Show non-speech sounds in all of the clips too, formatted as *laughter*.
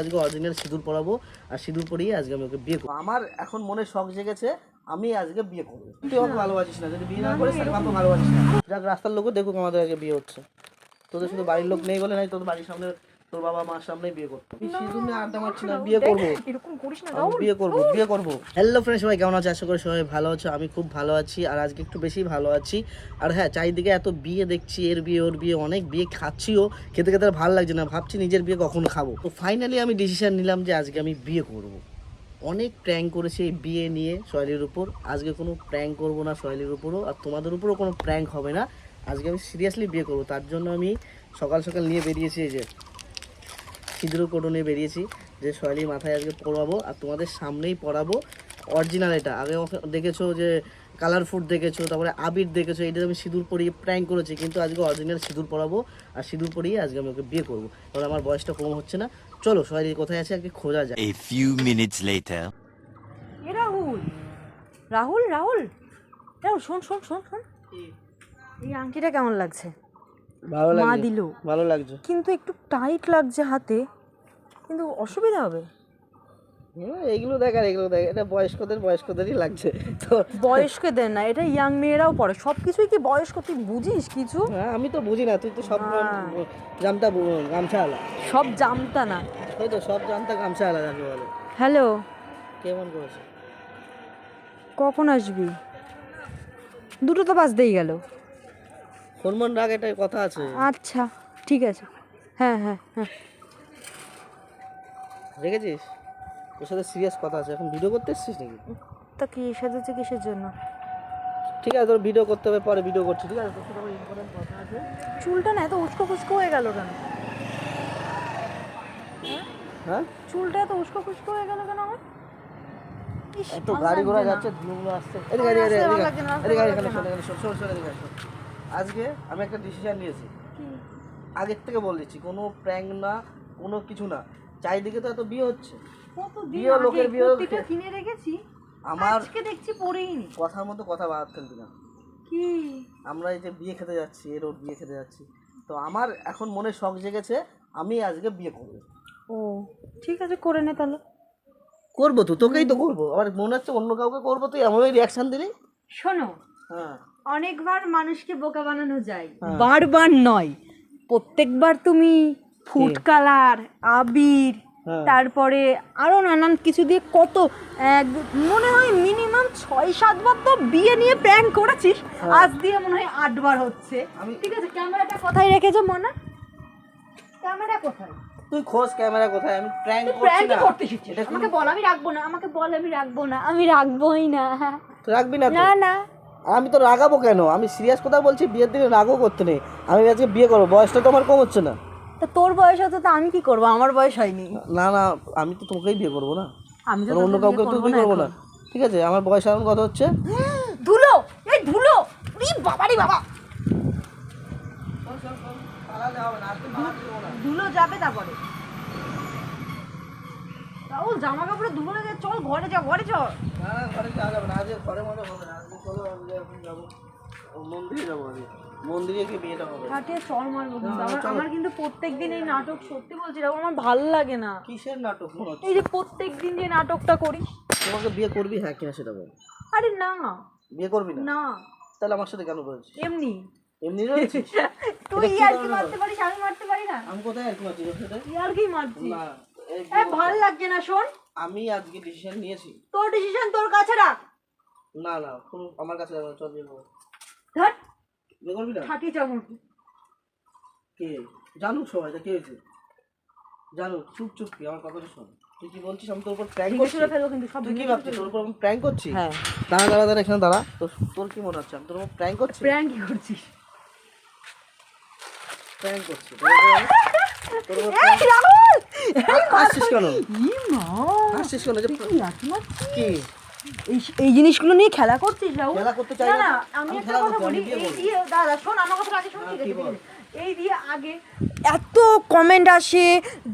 আজকে অরিজিনাল সিঁদুর পরাবো আর সিঁদুর পরিয়ে আজকে আমি ওকে বিয়ে করব। আমার এখন মনে শখ জেগেছে আমি আজকে বিয়ে করব। তুই ওকে ভালোবাসিস না যদি বিয়ে না করিস তাহলে আমাকে ভালোবাসিস না। যাক রাস্তার লোকও দেখুক আমাদের আগে বিয়ে হচ্ছে। তোদের শুধু বাড়ির লোক নেই বলে নাই তোদের বাড়ির সামনে তোর বাবা মার সামনেই বিয়ে করতো আড্ডা মারছি না বিয়ে করব। এরকম করিস না বিয়ে করব বিয়ে করব। হ্যালো ফ্রেন্ড সবাই কেমন আছে? আশা করি সবাই ভালো আছো আমি খুব ভালো আছি আর আজকে একটু বেশি ভালো আছি। আর হ্যাঁ চারিদিকে এত বিয়ে দেখছি এর বিয়ে ওর বিয়ে অনেক বিয়ে খাচ্ছিও খেতে খেতে ভালো লাগছে না ভাবছি নিজের বিয়ে কখন খাব। তো ফাইনালি আমি ডিসিশন নিলাম যে আজকে আমি বিয়ে করব। অনেক প্র্যাঙ্ক করেছি এই বিয়ে নিয়ে শৈলীর উপর। আজকে কোনো প্র্যাঙ্ক করব না শৈলীর উপরও আর তোমাদের উপরও কোনো প্র্যাঙ্ক হবে না। আজকে আমি সিরিয়াসলি বিয়ে করব তার জন্য আমি সকাল সকাল নিয়ে বেরিয়েছি এই যে সিঁদুর কোটো নিয়ে বেরিয়েছি যে শৈলীর মাথায় আজকে পরাবো আর তোমাদের সামনেই পরাবো অরিজিনাল এটা। আগে দেখেছ যে কালার ফুড দেখেছ তারপরে আবির দেখেছ এটা আমি সিঁদুর পরিয়ে প্র্যাঙ্ক করেছি কিন্তু আজকে অরিজিনাল সিঁদুর পরাবো আর সিঁদুর পরিয়ে আজকে আমি ওকে বিয়ে করব। তাহলে আমার বয়সটা কম হচ্ছে না। চলো শৈলী কোথায় আছে? আজকে খোঁজা যায় later. এ রাহুল। রাহুল রাহুল। রাহুল শোন শোন শোন শোন। এই আংটিটা কেমন লাগছে? ভালো মা লাগছে? দিল ভালো লাগছে। কিন্তু একটু টাইট লাগছে হাতে কিন্তু অসুবিধা হবে। হ্যাঁ, এইগুলো দেখ আর এগুলো দেখ এটা বয়স্কদের বয়স্কদেরই লাগছে। তো বয়স্কদের না এটা ইয়াং মেয়েরাও পড়ে। সব কিছুই কি বয়স্ক? তুই বুঝিস কিছু? হ্যাঁ আমি তো বুঝি না তুই তো সব। জানতা গামছা আলা সব জানতা না। ওই তো সব জানতা গামছা আলা যাকে বলে। হ্যালো। কেমন করেছে? কখন আসবি? দুটো তো বাজতেই গেল। হরমোন রাগ একটা কথা আছে। আচ্ছা ঠিক আছে। হ্যাঁ হ্যাঁ হ্যাঁ। দেখেছিস? তোর সাথে সিরিয়াস কথা আছে। এখন ভিডিও করতে এসছিস নাকি? তা কি সাজাচ্ছে কিসের জন্য? ঠিক আছে তোর ভিডিও করতে হবে পরে ভিডিও করছি ঠিক আছে? তোর সাথে ইম্পর্টেন্ট কথা আছে। চুলটা না এত উস্কো খুস্কো হয়ে গেল কেন? হ্যাঁ? চুলটা এত উস্কো খুস্কো হয়ে গেল কেন আমার? এত গাড়ি ঘোড়া যাচ্ছে ধুলোগুলো আসছে। এদিকে এদিকে এদিকে এদিকে এদিকে শোন শোন শোন এদিকে শোন। আজকে আমি একটা ডিসিশন নিয়েছি? আগের থেকে বলে দিচ্ছি কোনো প্র্যাঙ্ক না কোনো কিছু না। চারিদিকে তো এত বিয়ে হচ্ছে। বিয়ে লোকের বিয়ে কিনে রেখেছি আমার আজকে দেখছি পরেই কথার মতো কথা বাদ ফেলবি না। কি? আমরা এই যে বিয়ে খেতে যাচ্ছি এর ওর বিয়ে খেতে যাচ্ছি। তো আমার এখন মনে শখ জেগেছে আমি আজকে বিয়ে করব। ও ঠিক আছে করে নে তাহলে। করব তো তোকেই তো করব। আবার মনে হচ্ছে অন্য কাউকে করব তুই এমনই রিয়াকশন দিলি? শোনো হ্যাঁ। অনেকবার মানুষকে বোকা বানানো যায়। হ্যাঁ। বারবার নয়। প্রত্যেকবার তুমি ফুড কালার আবির হ্যাঁ। তারপরে আরও নানান কিছু দিয়ে কত এক মনে হয় মিনিমাম ছয় সাতবার তো বিয়ে নিয়ে প্র্যাঙ্ক করেছিস। আজ দিয়ে মনে হয় আটবার হচ্ছে। হ্যাঁ। আমি- ঠিক আছে ক্যামেরাটা কোথায় রেখেছো মনে? ক্যামেরা কোথায়? তুই খোঁজ ক্যামেরা কোথায়? আমি প্র্যাঙ্ক করছি প্র্যাঙ্ক না। করতে শিখছিস। এটা আমাকে বল আমি রাখব না আমাকে বল আমি রাখব না আমি রাখবোই না। তুই রাখবি না না না। আমি তো রাগাবো কেন? আমি সিরিয়াস কথা বলছি বিয়ের দিনে রাগও করতে নেই। আমি আজকে বিয়ে করব বয়সটা তো আমার কম হচ্ছে না। তা তোর বয়স হতো তো আমি কি করব? আমার বয়স হয়নি। না না আমি তো তোমাকেই বিয়ে করব না। আমি তো অন্য কাউকে তো বিয়ে করব না। না ঠিক আছে আমার বয়স এখন কত হচ্ছে? ধুলো! এই ধুলো! বাবা রে বাবা! ধুলো যাবে তারপরে। ও জামা কাপড়ে ধুলো লেগে চল ঘরে যা ঘরে চল। না না ঘরে যাওয়া যাবে না আজকে ঘরে মনে হবে না আজকে চলো আমি এখন যাব। মন্দিরে যাব আমি। মন্দিরে গিয়ে বিয়েটা হবে। হাটে চল মারবো আমার আমার কিন্তু প্রত্যেকদিন এই নাটক সত্যি বলছি রে, আমার ভালো লাগে না। কিসের নাটক? এই যে প্রত্যেকদিন যে নাটকটা করি। তোমাকে বিয়ে করবি? হ্যাঁ কিনা সেটা বল। আরে না। বিয়ে করবি না? না। তাহলে আমার সাথে কেন বলছিস? এমনি। এমনি রয়েছিস *laughs* তুই আর কি মারতে পারিস আমি মারতে পারি না? আমি কোথায় আর কি মারছি তোর সাথে? ইয়ার কি মারছি। না। এই এ ভালো লাগছে না শোন। আমি আজকে ডিসিশন নিয়েছি। তোর ডিসিশন তোর কাছে রাখ। না না কোনো আমার কাছে না, চল বিয়ে ধর। করবি না? খাটি চামচ কে? জানুক সবাই তা কে হয়েছে? জানুক চুপ চুপ কি আমার কথাটা শোন। তুই কি বলছিস আমি তোর উপর প্র্যাঙ্ক করছি? ফেলব কিন্তু সব তুই কি ভাবছিস তোর উপর আমি প্র্যাঙ্ক করছি? হ্যাঁ। দাঁড়া দাঁড়া দাঁড়া এখানে দাঁড়া। তোর তোর কি মনে হচ্ছে আমি তোর উপর প্র্যাঙ্ক করছি? প্র্যাঙ্ক কি করছিস। প্র্যাঙ্ক করছি এই জিনিসগুলো নিয়ে খেলা করছিস রাহুল? করতে চাই না না আমি আমি একটা কথা বলি। এই দিয়ে দাদা শোন আমার কথা আগে শোন ঠিক হ্যাঁ, আছে। এই দিয়ে আগে এত কমেন্ট আসে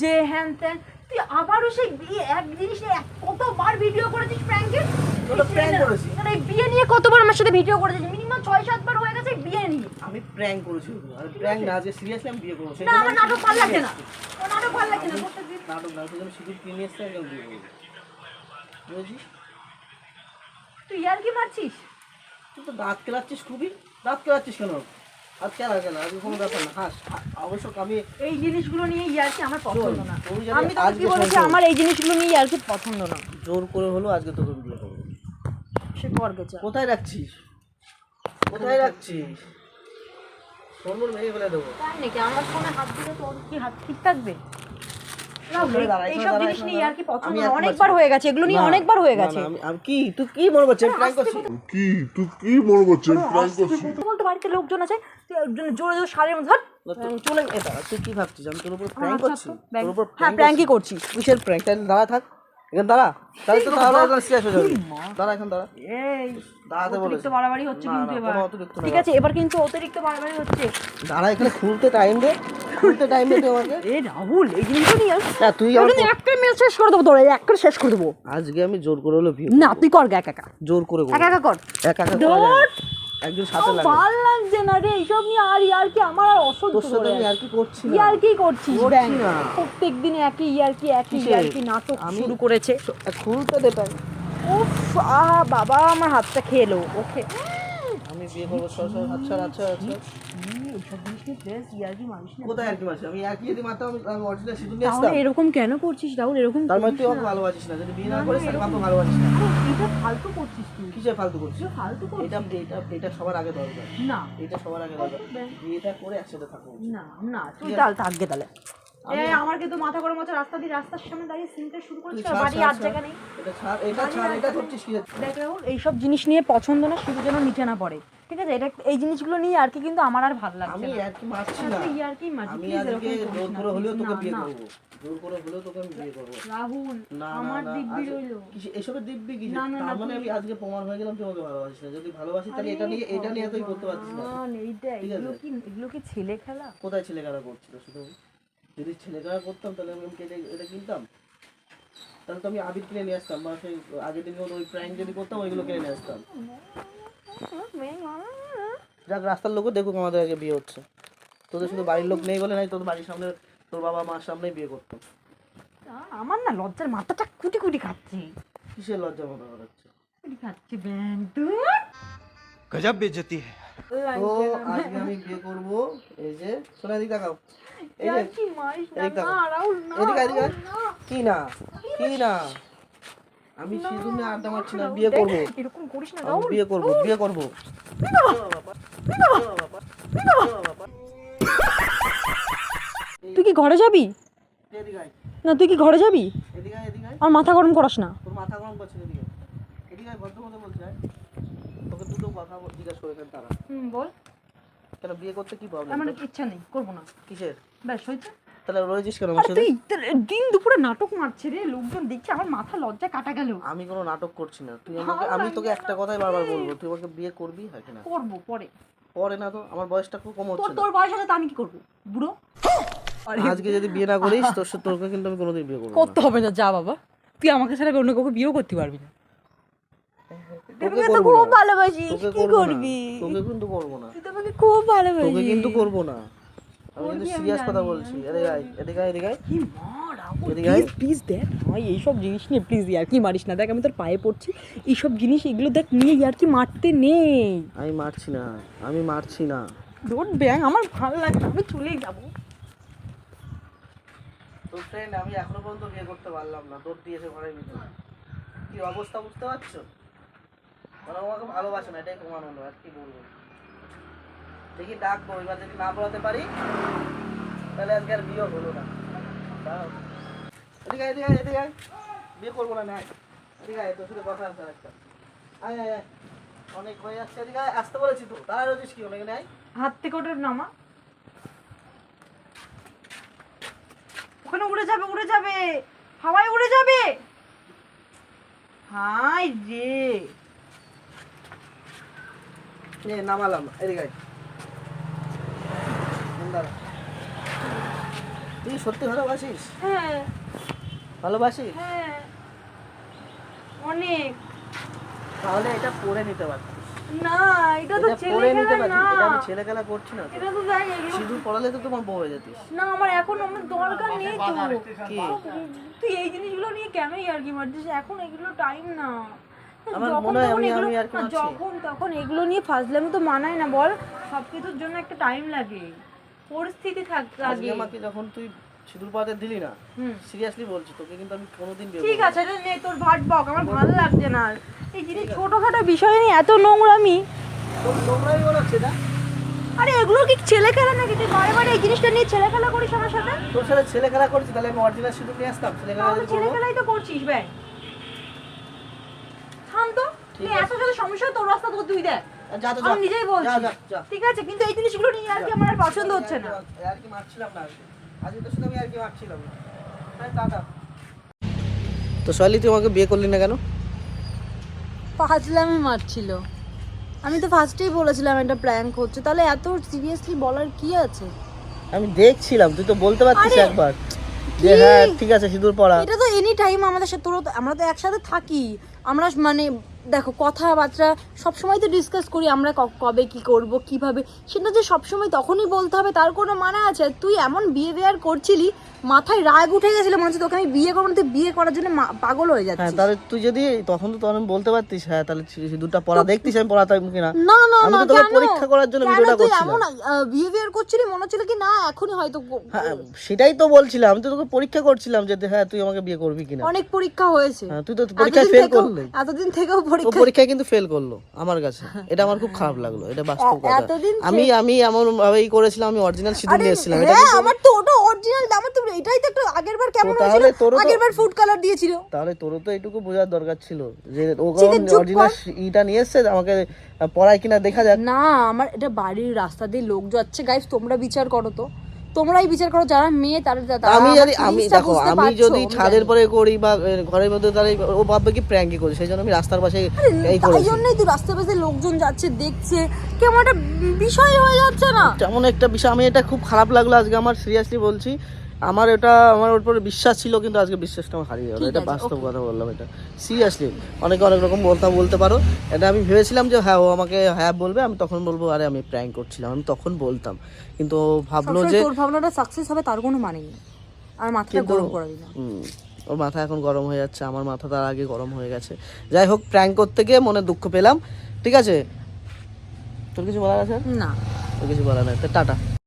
যে হ্যান ত্যান তুই আবারও সেই এক জিনিস কতবার ভিডিও করেছিস প্র্যাঙ্কের করেছি। বিয়ে নিয়ে কতবার আমার সাথে ভিডিও করেছিস মিনিমাম ছয় সাতবার হয়ে গেছে বিয়ে নিয়ে। আমি প্র্যাঙ্ক করেছি আমি প্র্যাঙ্ক না আজকে সিরিয়াসলি আমি বিয়ে করব। না আমার নাটক ভালো লাগছে না। নাটক ভালো লাগছে না। নাটক না সেই জন্য কিনে এসছে একদম বিয়ে করব। বুঝেছিস তুই আর কি মারছিস? তুই তো দাঁত কেলাচ্ছিস খুবই। দাঁত কেলাচ্ছিস কেন? আর কেন আজকে কোনো ব্যাপার না। হাস অবশ্য আমি এই জিনিসগুলো নিয়ে ইয়ার্কি আমার পছন্দ না। আমি তো কি বলেছি আমার এই জিনিসগুলো নিয়ে ইয়ার্কি পছন্দ না। জোর করে হলো আজকে তোকে করব সে করবে চা কোথায় রাখছিস? কোথায় রাখছিস? ফোন মেরে ফেলে দেবো। তাই নাকি? আমার ফোনে হাত দিলে তোর কি হাত ঠিক থাকবে? এখানে দাঁড়া, এখানে এইসব জিনিস নিয়ে আর কি পছন্দ আমি না একবার অনেকবার ছিল। হয়ে গেছে এগুলো নিয়ে না, অনেকবার হয়ে না, গেছে। না, আমি আমি কি তুই কি মনে করছিস? প্র্যাঙ্ক করছি। কি? তুই কি মনে করছিস? প্র্যাঙ্ক করছিস বলতে বলতে বাড়িতে লোকজন আছে তুই জোরে জোরে মধ্যে চলে এটা তুই কি ভাবছিস? আমি তোর উপর প্র্যাঙ্ক আচ্ছা, করছি? আচ্ছা, তোর উপর হ্যাঁ প্র্যাঙ্কই করছি? করছি। কিসের প্র্যাঙ্ক তাহলে দাঁড়া থাক। এখানে দাঁড়া। তাহলে তো তাহলে একদম সিরিয়াস হয়ে যাবে। দাঁড়া এখন দাঁড়া। এই দাঁড়াতে বলেছি। অতিরিক্ত বাড়াবাড়ি হচ্ছে কিন্তু এবার। ঠিক আছে এবার কিন্তু অতিরিক্ত বাড়াবাড়ি হচ্ছে। দাঁড়া এখানে খুলতে টাইম দে। খুলতে টাইম দে আমাকে। এ রাহুল এই জিনিসটা নিয়ে আর- না তুই আমার একটা মেয়ে শেষ করে দেবো তোর একটা শেষ করে দেবো। আজকে আমি জোর করে হলো বিয়ে না তুই কর একা একা। জোর করে একা একা কর। একা একা করা। একজন সাথে লাগে ভালো লাগছে না রে এইসব নিয়ে আর ইয়ার কি আমার আর অসহ্য তোর সাথে আমি আর কি করছি না। ইয়ার কি করছি প্রত্যেক দিন একই ইয়ার কি একই ইয়ার কি নাটক শুরু করেছে। খুলতে দে টাইম উফ আহা বাবা আমার হাতটা খেলো ওকে। বিয়ে করব আচ্ছা আচ্ছা আচ্ছা না কোথায় আর কি আমি আর যদি মারতাম আমি- আমি অরিজিনাল সিঁদুর নিয়ে তাহলে এরকম কেন করছিস? রাহুল এরকম তার মানে তুই আমাকে না। ভালোবাসিস না। যদি বিয়ে না না, করিস তাহলে আমাকে ভালোবাসিস না। এটা ফালতু করছিস তুই। কিসের ফালতু করছিস? ফালতু করছিস। এটা এটা এটা সবার আগে দরকার। না। এটা সবার আগে দরকার। বিয়েটা করে একসাথে থাকব না না তুই তাহলে থাকবে তাহলে। আমার কিন্তু মাথা গরম হচ্ছে রাস্তা দিয়ে রাস্তার সামনে দাঁড়িয়ে শুরু বাড়ি আর জায়গা নেই। এটা ছাড় এটা ছাড় এটা করছিস কি দেখ রাহুল এইসব জিনিস নিয়ে পছন্দ না শুধু যেন নিচে না পড়ে। ঠিক আছে? এটা এই জিনিসগুলো নিয়ে আর কি কিন্তু আমার আর ভালো লাগছে আমি আর কি মারছি না। তুই আর কি মারছিস? আমি আজকে জোর করে হলেও তোকে বিয়ে। করব। জোর করে হলেও তোকে আমি বিয়ে করব। রাহুল না আমার দিব্যি রইল। এসবের দিব্যি কি না, না, তার মানে আমি আজকে প্রমাণ হয়ে গেলাম তোমাকে ভালোবাসি না। যদি ভালোবাসি তাহলে এটা নিয়ে এটা নিয়ে তুই করতে পারছিস না। এইটা এগুলো কি এগুলো কি ছেলে খেলা? কোথায় ছেলে খেলা করছিল শুধু? যদি ছেলে খেলা করতাম তাহলে আমি কেটে এটা কিনতাম? তাহলে তো আমি আবির কিনে নিয়ে আসতাম বা সেই আগের দিন ওই প্রাইম যদি করতাম ওইগুলো কিনে নিয়ে আসতাম। যাক রাস্তার লোকও দেখুক আমাদের আগে বিয়ে হচ্ছে। তোদের শুধু বাড়ির লোক নেই বলে নাই তোর বাড়ির সামনে তোর বাবা মার সামনেই বিয়ে করতো। আমার না লজ্জার মাথাটা কুটি কুটি খাচ্ছে। কিসের লজ্জা মাথা খাচ্ছে আমি বিয়ে এই যে সোনা এই যে কি না? কি না? আমি সিঁদুর নিয়ে আড্ডা মারছি না বিয়ে করব। এরকম করিস না রাহুল বিয়ে করব বিয়ে করব। তুই কি ঘরে যাবি? এদিকে না তুই কি ঘরে যাবি? এদিকে এদিকে আর মাথা গরম করাস না। তোর মাথা গরম করছে এদিকে এদিকে ভদ্র তোকে দুটো কথা জিজ্ঞাসা করে তারা হুম বল। কেন বিয়ে করতে কি প্রবলেম আমার ইচ্ছা নেই করব না। কিসের? ব্যাস হয়েছে? তাহলে রয়েছিস কেন আমার সাথে। দিন দুপুরে নাটক মারছে রে লোকজন দেখছে আমার মাথা লজ্জা কাটা গেল। আমি কোনো নাটক করছি না। তুই আমাকে আমি তোকে একটা কথাই বারবার বলব তুই আমাকে বিয়ে করবি? হ্যাঁ কিনা করব পরে। পরে না তো? আমার বয়সটা খুব কম হচ্ছে তোর বয়স আছে তা আমি কি করব? বুড়ো? *laughs* আজকে যদি বিয়ে না করিস তোর সাথে তোকে কিন্তু আমি কোনোদিন বিয়ে করব করতে হবে না যা বাবা। তুই আমাকে ছাড়া অন্য কাউকে বিয়েও করতে পারবি না। তোকে তোকে তো খুব না। ভালোবাসিস তোকে কি করবি তোকে কিন্তু করব না। তুই তো আমাকে খুব ভালোবাসিস। তোকে কিন্তু করব না। আমি কিন্তু সিরিয়াস কথা বলছি। এদিকে আয় এদিকে আয় এদিকে আয়। কি মা এদিকে আয়। প্লিজ দেখ ভাই এইসব জিনিস নিয়ে প্লিজ ইয়ার কি মারিস না দেখ আমি তোর পায়ে পড়ছি এইসব জিনিস এগুলো দেখ নিয়ে ইয়ার কি মারতে নেই। আমি মারছি না আমি মারছি না। ব্যাং আমার ভালো লাগে না, আমি চলেই যাব। ফ্রেন্ড আমি এখনও পর্যন্ত বিয়ে করতে পারলাম না তোর দিয়েছে ঘরের ভিতরে। কি অবস্থা বুঝতে পারছ? আমাকে ভালোবাসে না এটাই প্রমাণ হলো আর কি বলব। দেখি ডাকবো এবার যদি না বলাতে পারি তাহলে আজকে আর বিয়ে হলো না। এদিকে এদিকে এদিকে বিয়ে করব না এদিকে আয় তোর সাথে কথা আছে একটা আয় আয় আয়। অনেক হয়ে যাচ্ছে এদিকে আসতে বলেছি তো। তারা রয়েছিস কি অনেক নাই হাত থেকে নামা ওখানে উড়ে যাবে উড়ে যাবে। হাওয়ায় উড়ে যাবে। হাই রে। নামালাম। এদিকে দাঁড়া। তুই সত্যি ভালোবাসিস? হ্যাঁ। ভালোবাসি হ্যাঁ। অনেক। তাহলে এটা পরে নিতে পারতিস। না এটা তো ছেলে নিতে পারতিস। এটা আমি ছেলে খেলা করছি না তো। এটা তো এগুলো সিঁদুর পড়ালে তো তোমার বউ হয়ে যেতিস। না আমার এখন আমার দরকার নেই তো। কি? তুই এই জিনিসগুলো নিয়ে কেন আর কি মারছিস? এখন এগুলো টাইম না। আমার মনে হয় আমি- আমি আর কি যখন তখন এগুলো নিয়ে ফাজলামি তো মানায় না বল। সবকিছুর জন্য একটা টাইম লাগে। পরিস্থিতি থাকতে আজকে আমাকে যখন তুই সিঁদুর পড়াতে দিলি না সিরিয়াসলি বলছি তোকে কিন্তু আমি কোনোদিন ঠিক আছে নে তোর ভাট বক আমার ভালো লাগছে না। এই জিনিস ছোটখাটো বিষয় নিয়ে এত নোংরামি। তোর তোমরাই বলাচ্ছে না। আরে এগুলো কি ছেলে খেলা নাকি? তুই বারে বারে এই জিনিসটা নিয়ে ছেলে খেলা করিস আমার সাথে? তোর সাথে ছেলে খেলা করছি তাহলে আমি অরিজিনাল সিঁদুর নিয়ে আসতাম ছেলে খেলা ছেলে খেলাই তো করছিস ভাই শান্ত তুই এত সাথে সমস্যা তোর রাস্তা তো তুই দেখ। আমি নিজেই বলছি। যা যা যা। ঠিক আছে কিন্তু এই জিনিসগুলো নিয়ে আর কি আমার পছন্দ হচ্ছে না। আর কি মারছিলাম না আজকে। আজকে তোর আমি আর কি মারছিলাম না। টাটা। তো সোয়ালি তুই আমাকে বিয়ে করলি না কেন? পাঁচলামে মারছিল। আমি তো ফার্স্টেই বলেছিলাম এটা প্র্যাঙ্ক হচ্ছে। তাহলে এত সিরিয়াসলি বলার কি আছে? আমি দেখছিলাম তুই তো বলতে পারতিস একবার। যে হ্যাঁ ঠিক আছে সিঁদুর পড়া। এটা তো এনি টাইম আমাদের সাথে তোরা তো- আমরা তো একসাথে থাকি। আমরা মানে দেখো, কথাবার্তা সবসময় তো ডিসকাস করি, আমরা কবে কি করব, কীভাবে। সেটা যে সবসময় তখনই বলতে হবে, তার কোনো মানে আছে? তুই এমন বিহেভিয়ার করছিলি মাথায় রাগ উঠে গেছিল মনে হচ্ছে তোকে আমি বিয়ে করব না, তুই বিয়ে করার জন্য পাগল হয়ে হ্যাঁ তাহলে তুই যদি তখন তো তখন বলতে পারতিস হ্যাঁ তাহলে সিঁদুরটা পড়া দেখতিস আমি পড়াতাম কিনা? না না আমি না কেন পরীক্ষা করার জন্য ভিডিওটা করছিলাম। এমন বিহেভিয়ার করছিলি মনে হচ্ছিল কি না এখনই হয়তো হ্যাঁ সেটাই তো বলছিলাম আমি তো তোকে পরীক্ষা করছিলাম যে হ্যাঁ তুই আমাকে বিয়ে করবি কিনা। অনেক পরীক্ষা হয়েছে। হ্যাঁ তুই তো পরীক্ষা ফেল করলি। এতদিন থেকেও পরীক্ষা পরীক্ষায় কিন্তু ফেল করল আমার কাছে। এটা আমার খুব খারাপ লাগল এটা বাস্তব কথা। এতদিন আমি আমি এমন ভাবেই করেছিলাম আমি অরিজিনাল সিঁদুর আরে নিয়ে এসেছিলাম এটা আমার তো ওটা অরিজিনাল আমার তো এটাই তো একটু আগের বার কেমন হয়েছিল? আগের বার ফুড কালার দিয়েছিল। তাহলে তোরও তো এইটুকু বোঝার দরকার ছিল যে ও অরিজিনাল ইটা নিয়ে এসছে আমাকে পড়ায় কিনা দেখা যাক। না আমার এটা বাড়ির রাস্তা দিয়ে লোক যাচ্ছে। গাইস তোমরা বিচার করো তো। তোমরাই বিচার করো যারা মেয়ে তারা আমি যদি আমি দেখো আমি যদি ছাদের পরে করি বা ঘরের মধ্যে তাহলে ও ভাববে কি প্র্যাঙ্কি করি সেই জন্য আমি রাস্তার পাশে এই করেছি। জন্যই তো রাস্তা পাশে লোকজন যাচ্ছে দেখছে। কেমন একটা বিষয় হয়ে যাচ্ছে না? তেমন একটা বিষয় আমি এটা খুব খারাপ লাগল আজকে আমার সিরিয়াসলি বলছি। আমার এটা আমার ওর উপরে বিশ্বাস ছিল কিন্তু আজকে বিশ্বাসটা আমার হারিয়ে গেল। এটা বাস্তব কথা বললাম এটা। সিরিয়াসলি অনেকে অনেক রকম কথা বলতে পারো। এটা আমি ভেবেছিলাম যে হ্যাঁ ও আমাকে হ্যাঁ বলবে আমি তখন বলব আরে আমি প্র্যাঙ্ক করছিলাম। আমি তখন বলতাম। কিন্তু ও ভাবলো যে তোর ভাবনাটা সাকসেস হবে তার কোনো মানে নেই। আর মাথাটা গরম করে দিলাম। ওর মাথা এখন গরম হয়ে যাচ্ছে আমার মাথা তার আগে গরম হয়ে গেছে। যাই হোক প্র্যাঙ্ক করতে গিয়ে মনে দুঃখ পেলাম। ঠিক আছে? তোর কিছু বলার আছে? না। তোর কিছু বলার নাই। তো টাটা।